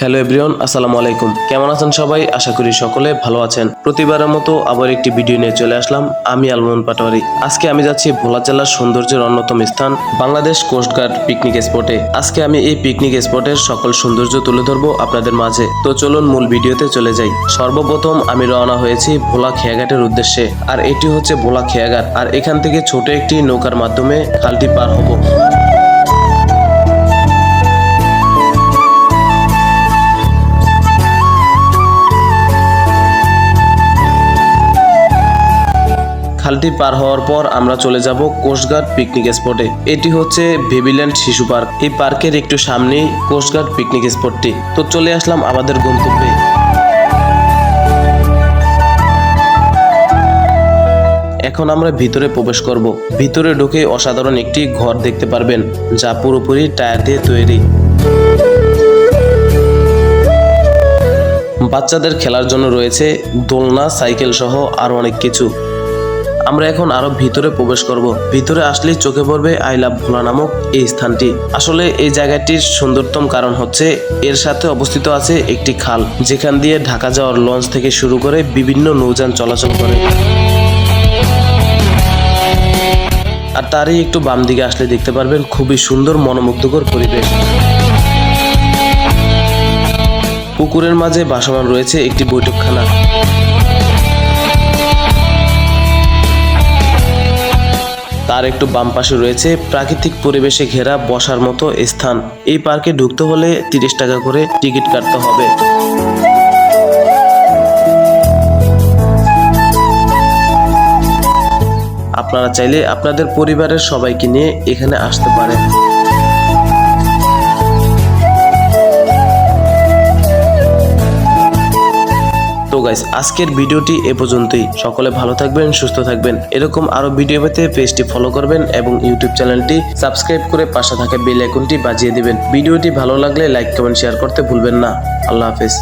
Hello everyone, আসসালামু আলাইকুম। কেমন আছেন সবাই? আশা করি সকলে ভালো আছেন। প্রতিবারের মতো আবার একটি ভিডিও নিয়ে চলে আসলাম। আমি আলমন পাটোয়ারি। আজকে আমি যাচ্ছি ভোলা জেলার সৌন্দর্যের অন্যতম স্থান, বাংলাদেশ কোস্টগার্ড পিকনিক স্পটে আজকে আমি এই পিকনিক স্পটের সকল সৌন্দর্য তুলে ধরবো আপনাদের মাঝে। তো চলুন মূল ভিডিওতে চলে যাই। সর্বপ্রথম আমি রওনা হয়েছি ভোলা খেয়াঘাটের উদ্দেশ্যে। আর এটি হচ্ছে ভোলা খেয়াঘাট। আর এখান থেকে ছোট একটি নৌকার মাধ্যমে খালটি পার হব। খালটি পার হওয়ার পর আমরা চলে যাব কোস্টগার্ড পিকনিক স্পটে। এটি হচ্ছে বেবিল্যান্ড শিশু পার্ক। এই পার্কের একটু সামনেই কোস্টগার্ড পিকনিক স্পটটি। তো চলে আসলাম আমাদের গন্তব্যে। এখন আমরা ভিতরে প্রবেশ করব। ভিতরে ঢুকে অসাধারণ একটি ঘর দেখতে পারবেন, যা পুরোপুরি টায়ার দিয়ে তৈরি। বাচ্চাদের খেলার জন্য রয়েছে দোলনা, সাইকেল সহ আরও অনেক কিছু। আমরা এখন আরও ভিতরে প্রবেশ করব। ভিতরে আসলেই চোখে পড়বে আই লাভ ভোলা নামক এই স্থানটি। আসলে এই জায়গাটির সুন্দরতম কারণ হচ্ছে এর সাথে অবস্থিত আছে একটি খাল, যেখান দিয়ে ঢাকা যাওয়ার লঞ্চ থেকে শুরু করে বিভিন্ন নৌযান চলাচল করে। আর তারই একটু বাম দিকে আসলে দেখতে পারবেন খুবই সুন্দর মনোমুগ্ধকর পরিবেশ। পুকুরের মাঝে বাসমান রয়েছে একটি বৈঠকখানা। তার একটু বাম পাশে রয়েছে প্রাকৃতিক পরিবেশে ঘেরা বসার মতো স্থান। এই পার্কে ঢুকতে হলে তিরিশ টাকা করে টিকিট কাটতে হবে। আপনারা চাইলে আপনাদের পরিবারের সবাইকে নিয়ে এখানে আসতে পারেন। গাইস আজকের ভিডিওটি এ পর্যন্তই। সকলে ভালো থাকবেন, সুস্থ থাকবেন। এরকম আরও ভিডিও পেতে পেজটি ফলো করবেন এবং ইউটিউব চ্যানেলটি সাবস্ক্রাইব করে পাশে থাকা বেল আইকনটি বাজিয়ে দিবেন। ভিডিওটি ভালো লাগলে লাইক কমেন্ট শেয়ার করতে ভুলবেন না। আল্লাহ হাফেজ।